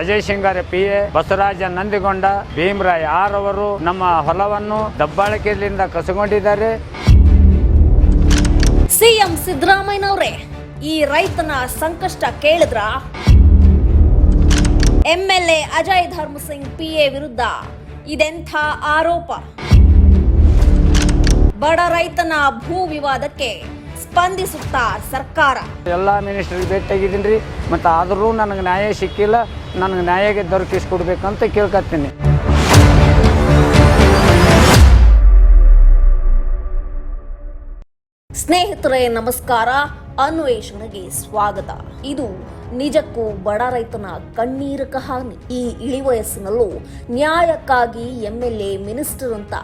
Ajay Singare P A Basavaraja Nandigonda Bheemaray R ಅವರು ನಮ್ಮ ಹೊಲವನ್ನು ದಬ್ಬಾಳಿಕೆಯಿಂದ ಕಸಗೊಂಡಿದ್ದಾರೆ. ಸಿಎಂ ಸಿದ್ದರಾಮಯ್ಯನವರೇ ಈ ರೈತನ ಸಂಕಷ್ಟ ಕೇಳಿದ್ರ? ಎಂಎಲ್ಎ ಅಜಯ್ ಧರ್ಮ ಸಿಂಗ್ ಎ ವಿರುದ್ಧ ಇದೆಂಥ ಆರೋಪ? ಬಡ ರೈತನ ಭೂ ವಿವಾದಕ್ಕೆ ಸ್ಪಂದಿಸುತ್ತಾ ಸರ್ಕಾರ? ಎಲ್ಲ ಮಿನಿಸ್ಟ್ರಿಗೆ ಭೇಟಿಯಾಗಿದ್ದೀನಿ ರೀ ಮತ್ತು ಆದರೂ ನನಗೆ ನ್ಯಾಯ ಸಿಕ್ಕಿಲ್ಲ. ನನಗೆ ನ್ಯಾಯಕ್ಕೆ ದೊರಕಿಸ್ಕೊಡ್ಬೇಕಂತ ಕೇಳ್ಕೊತೀನಿ ಸ್ನೇಹಿತರೆ, ನಮಸ್ಕಾರ. ಅನ್ವೇಷಣೆಗೆ ಸ್ವಾಗತ. ಇದು ನಿಜಕ್ಕೂ ಬಡ ರೈತನ ಕಣ್ಣೀರ ಕಹಾನಿ. ಈ ಇಳಿ ವಯಸ್ಸಿನಲ್ಲೂ ನ್ಯಾಯಕ್ಕಾಗಿ ಎಂಎಲ್ಎ ಮಿನಿಸ್ಟರ್ ಅಂತ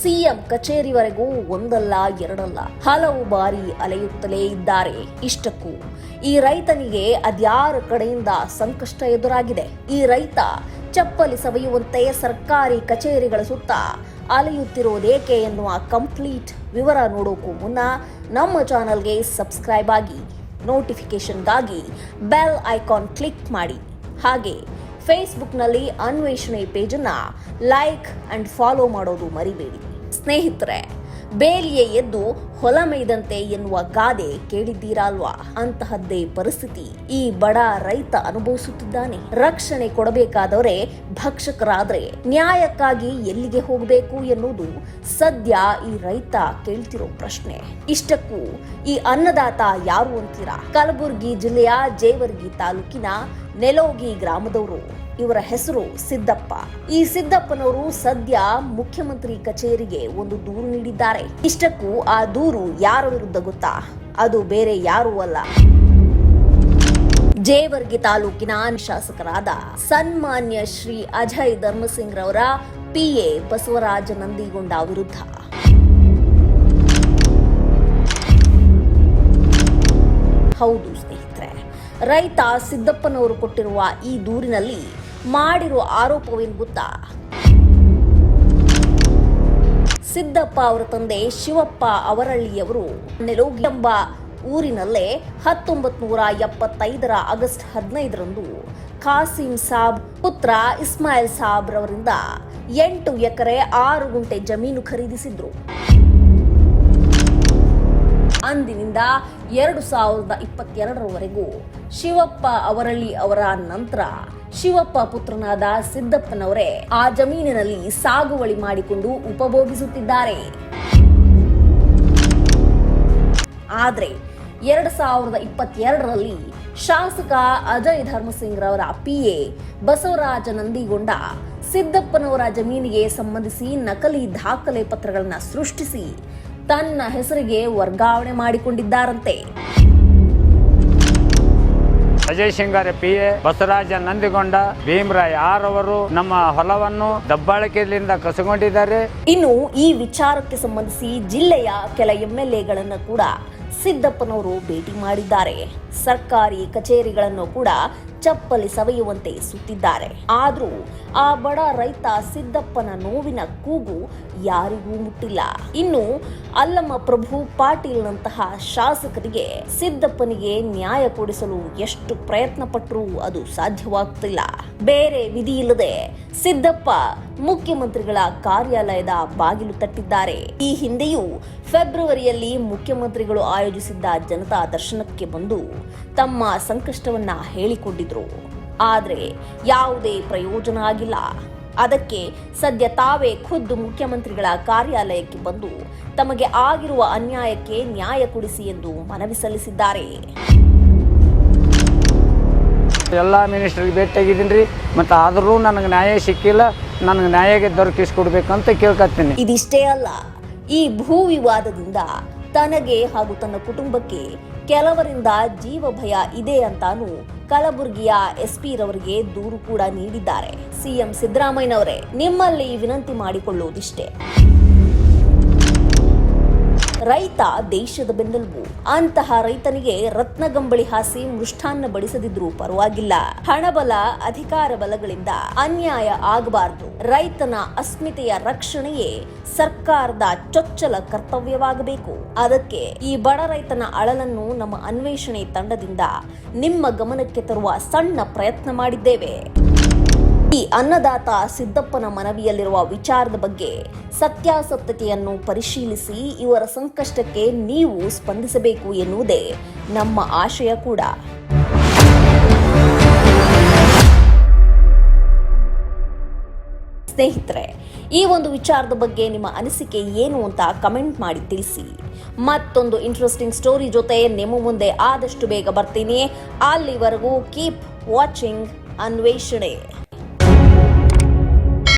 ಸಿಎಂ ಕಚೇರಿವರೆಗೂ ಒಂದಲ್ಲ, ಎರಡಲ್ಲ ಹಲವು ಬಾರಿ ಅಲೆಯುತ್ತಲೇ ಇದ್ದಾರೆ. ಇಷ್ಟಕ್ಕೂ ಈ ರೈತನಿಗೆ ಅದ್ಯಾರ ಕಡೆಯಿಂದ ಸಂಕಷ್ಟ ಎದುರಾಗಿದೆ. ಈ ರೈತ ಚಪ್ಪಲಿ ಸವಿಯುವಂತೆ ಸರ್ಕಾರಿ ಕಚೇರಿಗಳ ಸುತ್ತ ಅಲೆಯುತ್ತಿರುವುದೇಕೆ ಎನ್ನುವ ಕಂಪ್ಲೀಟ್ ವಿವರ ನೋಡೋಕ್ಕೂ ಮುನ್ನ ನಮ್ಮ ಚಾನಲ್ಗೆ ಸಬ್ಸ್ಕ್ರೈಬ್ ಆಗಿ ನೋಟಿಫಿಕೇಶನ್ಗಾಗಿ ಬೆಲ್ ಐಕಾನ್ ಕ್ಲಿಕ್ ಮಾಡಿ. ಹಾಗೆ ಫೇಸ್ಬುಕ್ನಲ್ಲಿ ಅನ್ವೇಷಣೆ ಪೇಜನ್ನ ಲೈಕ್ ಅಂಡ್ ಫಾಲೋ ಮಾಡೋದು ಮರಿಬೇಡಿ. ಸ್ನೇಹಿತರೆ, ಬೇಲಿಯೇ ಎದ್ದು ಹೊಲ ಮೇಯ್ದಂತೆ ಎನ್ನುವ ಗಾದೆ ಕೇಳಿದ್ದೀರಾ ಅಲ್ವಾ ಅಂತಹದ್ದೇ ಪರಿಸ್ಥಿತಿ ಈ ಬಡ ರೈತ ಅನುಭವಿಸುತ್ತಿದ್ದಾನೆ. ರಕ್ಷಣೆ ಕೊಡಬೇಕಾದವರೇ ಭಕ್ಷಕರಾದ್ರೆ ನ್ಯಾಯಕ್ಕಾಗಿ ಎಲ್ಲಿಗೆ ಹೋಗಬೇಕು ಎನ್ನುವುದು ಸದ್ಯ ಈ ರೈತ ಕೇಳ್ತಿರೋ ಪ್ರಶ್ನೆ. ಇಷ್ಟಕ್ಕೂ ಈ ಅನ್ನದಾತ ಯಾರು ಅಂತೀರಾ? ಕಲಬುರಗಿ ಜಿಲ್ಲೆಯ ಜೇವರ್ಗಿ ತಾಲೂಕಿನ ನೆಲೋಗಿ ಗ್ರಾಮದವರು. ಇವರ ಹೆಸರು ಸಿದ್ದಪ್ಪ. ಈ ಸಿದ್ದಪ್ಪನವರು ಸದ್ಯ ಮುಖ್ಯಮಂತ್ರಿ ಕಚೇರಿಗೆ ಒಂದು ದೂರು ನೀಡಿದ್ದಾರೆ. ಇಷ್ಟಕ್ಕೂ ಆ ದೂರು ಯಾರ ವಿರುದ್ಧ ಗೊತ್ತಾ? ಅದು ಬೇರೆ ಯಾರೂ ಅಲ್ಲ. ಜೇವರ್ಗಿ ತಾಲೂಕಿನ ಶಾಸಕರಾದ ಸನ್ಮಾನ್ಯ ಶ್ರೀ ಅಜಯ್ ಧರ್ಮಸಿಂಗ್ ರವರ ಪಿಎ ಬಸವರಾಜ ನಂದಿಗೊಂಡ ವಿರುದ್ಧ. ಹೌದು ರೈತ ಸಿದ್ದಪ್ಪನವರು ಕೊಟ್ಟಿರುವ ಈ ದೂರಿನಲ್ಲಿ ಮಾಡಿರುವ ಆರೋಪವೇನು ಗೊತ್ತಾ? ಸಿದ್ದಪ್ಪ ಅವರ ತಂದೆ ಶಿವಪ್ಪ ಅವರಳ್ಳಿಯವರು ನೆಲೋಗಿ ಎಂಬ ಊರಿನಲ್ಲೇ ಹತ್ತೊಂಬತ್ ನೂರ ಎಪ್ಪತ್ತೈದರ ಆಗಸ್ಟ್ ಹದಿನೈದರಂದು ಖಾಸಿಂ ಸಾಬ್ ಪುತ್ರ ಇಸ್ಮಾಯಿಲ್ ಸಾಬ್ ರವರಿಂದ ಎಂಟು ಎಕರೆ ಆರು ಗುಂಟೆ ಜಮೀನು ಖರೀದಿಸಿದ್ರು. ಅಂದಿನಿಂದ ಎರಡು ಸಾವಿರದ ಇಪ್ಪತ್ತೆರಡರವರೆಗೂ ಶಿವಪ್ಪ ಅವರಳ್ಳಿ ಅವರ ನಂತರ ಶಿವಪ್ಪ ಪುತ್ರನಾದ ಸಿದ್ದಪ್ಪನವರೇ ಆ ಜಮೀನಿನಲ್ಲಿ ಸಾಗುವಳಿ ಮಾಡಿಕೊಂಡು ಉಪಭೋಗಿಸುತ್ತಿದ್ದಾರೆ. ಆದರೆ ಎರಡು ಸಾವಿರದ ಇಪ್ಪತ್ತೆರಡರಲ್ಲಿ ಶಾಸಕ ಅಜಯ್ ಧರ್ಮಸಿಂಗ್ ರವರ ಪಿಎ ಬಸವರಾಜ ನಂದಿಗೊಂಡ ಸಿದ್ದಪ್ಪನವರ ಜಮೀನಿಗೆ ಸಂಬಂಧಿಸಿ ನಕಲಿ ದಾಖಲೆ ಪತ್ರಗಳನ್ನು ಸೃಷ್ಟಿಸಿ ತನ್ನ ಹೆಸರಿಗೆ ವರ್ಗಾವಣೆ ಮಾಡಿಕೊಂಡಿದ್ದಾರಂತೆ. Ajay Singare P. A. Basavaraja Nandigonda Bheemaray R ಅವರು ನಮ್ಮ ಹೊಲವನ್ನು ದಬ್ಬಾಳಿಕೆಯಿಂದ ಕಸಗೊಂಡಿದ್ದಾರೆ. ಇನ್ನು ಈ ವಿಚಾರಕ್ಕೆ ಸಂಬಂಧಿಸಿ ಜಿಲ್ಲೆಯ ಕೆಲ ಎಂಎಲ್ಎಗಳನ್ನು ಕೂಡ ಸಿದ್ದಪ್ಪನವರು ಭೇಟಿ ಮಾಡಿದ್ದಾರೆ. ಸರ್ಕಾರಿ ಕಚೇರಿಗಳನ್ನು ಕೂಡ ಚಪ್ಪಲಿ ಸವೆಯುವಂತೆ ಸುತ್ತಿದ್ದಾರೆ. ಆದ್ರೂ ಆ ಬಡ ರೈತ ಸಿದ್ದಪ್ಪನ ನೋವಿನ ಕೂಗು ಯಾರಿಗೂ ಮುಟ್ಟಿಲ್ಲ. ಇನ್ನು ಅಲ್ಲಮ್ಮ ಪ್ರಭು ಪಾಟೀಲ್ನಂತಹ ಶಾಸಕರಿಗೆ ಸಿದ್ದಪ್ಪನಿಗೆ ನ್ಯಾಯ ಕೊಡಿಸಲು ಎಷ್ಟು ಪ್ರಯತ್ನ ಪಟ್ಟರೂ ಅದು ಸಾಧ್ಯವಾಗುತ್ತಿಲ್ಲ ಬೇರೆ ವಿಧಿ ಇಲ್ಲದೆ ಸಿದ್ದಪ್ಪ ಮುಖ್ಯಮಂತ್ರಿಗಳ ಕಾರ್ಯಾಲಯದ ಬಾಗಿಲು ತಟ್ಟಿದ್ದಾರೆ. ಈ ಹಿಂದೆಯೂ ಫೆಬ್ರವರಿಯಲ್ಲಿ ಮುಖ್ಯಮಂತ್ರಿಗಳು ಆಯೋಜಿಸಿದ್ದ ಜನತಾ ದರ್ಶನಕ್ಕೆ ಬಂದು ತಮ್ಮ ಸಂಕಷ್ಟವನ್ನ ಹೇಳಿಕೊಂಡಿದ್ರು ಆದ್ರೆ ಯಾವುದೇ ಪ್ರಯೋಜನ ಆಗಿಲ್ಲ. ಅದಕ್ಕೆ ಸದ್ಯ ತಾವೇ ಖುದ್ದು ಮುಖ್ಯಮಂತ್ರಿಗಳ ಕಾರ್ಯಾಲಯಕ್ಕೆ ಬಂದು ತಮಗೆ ಆಗಿರುವ ಅನ್ಯಾಯಕ್ಕೆ ನ್ಯಾಯ ಕೊಡಿಸಿ ಎಂದು ಮನವಿ ಸಲ್ಲಿಸಿದ್ದಾರೆ. ಎಲ್ಲ ಮಿನಿಸ್ಟ್ರಿಗೆ ಭೇಟಿಯಾಗಿದ್ದೀನಿ ರೀ. ಮತ್ತು ಆದರೂ ನನಗೆ ನ್ಯಾಯ ಸಿಕ್ಕಿಲ್ಲ ನನಗೆ ನ್ಯಾಯಕ್ಕೆ ದೊರಕಿಸ್ಕೊಡ್ಬೇಕಂತ ಕೇಳ್ಕೊತೀನಿ ಇದಿಷ್ಟೇ ಅಲ್ಲ ಈ ಭೂ ವಿವಾದದಿಂದ ತನಗೆ ಹಾಗೂ ತನ್ನ ಕುಟುಂಬಕ್ಕೆ ಕೆಲವರಿಂದ ಜೀವ ಭಯ ಇದೆ ಅಂತಾನು ಕಲಬುರಗಿಯ ಎಸ್ಪಿ ರವರಿಗೆ ದೂರು ಕೂಡ ನೀಡಿದ್ದಾರೆ. ಸಿಎಂ ಸಿದ್ದರಾಮಯ್ಯನವರೇ, ನಿಮ್ಮಲ್ಲಿ ವಿನಂತಿ ಮಾಡಿಕೊಳ್ಳುವುದಿಷ್ಟೇ ರೈತ ದೇಶದ ಬೆನ್ನೆಲುಬು. ಅಂತಹ ರೈತನಿಗೆ ರತ್ನಗಂಬಳಿ ಹಾಸಿ ಮೃಷ್ಟಾನ್ನ ಬಡಿಸದಿದ್ರೂ ಪರವಾಗಿಲ್ಲ. ಹಣಬಲ, ಅಧಿಕಾರ ಬಲಗಳಿಂದ ಅನ್ಯಾಯ ಆಗಬಾರದು. ರೈತನ ಅಸ್ಮಿತೆಯ ರಕ್ಷಣೆಯೇ ಸರ್ಕಾರದ ಚೊಚ್ಚಲ ಕರ್ತವ್ಯವಾಗಬೇಕು. ಅದಕ್ಕೆ ಈ ಬಡ ರೈತನ ಅಳಲನ್ನು ನಮ್ಮ ಅನ್ವೇಷಣೆ ತಂಡದಿಂದ ನಿಮ್ಮ ಗಮನಕ್ಕೆ ತರುವ ಸಣ್ಣ ಪ್ರಯತ್ನ ಮಾಡಿದ್ದೇವೆ. ಈ ಅನ್ನದಾತ ಸಿದ್ದಪ್ಪನ ಮನವಿಯಲ್ಲಿರುವ ವಿಚಾರದ ಬಗ್ಗೆ ಸತ್ಯಾಸತ್ಯತೆಯನ್ನು ಪರಿಶೀಲಿಸಿ ಇವರ ಸಂಕಷ್ಟಕ್ಕೆ ನೀವು ಸ್ಪಂದಿಸಬೇಕು ಎನ್ನುವುದೇ ನಮ್ಮ ಆಶಯ ಕೂಡ. ಸ್ನೇಹಿತರೆ, ಈ ಒಂದು ವಿಚಾರದ ಬಗ್ಗೆ ನಿಮ್ಮ ಅನಿಸಿಕೆ ಏನು ಅಂತ ಕಮೆಂಟ್ ಮಾಡಿ ತಿಳಿಸಿ. ಮತ್ತೊಂದು ಇಂಟ್ರೆಸ್ಟಿಂಗ್ ಸ್ಟೋರಿ ಜೊತೆ ನಿಮ್ಮ ಮುಂದೆ ಆದಷ್ಟು ಬೇಗ ಬರ್ತೀನಿ. ಅಲ್ಲಿವರೆಗೂ ಕೀಪ್ ವಾಚಿಂಗ್ ಅನ್ವೇಷಣೆ.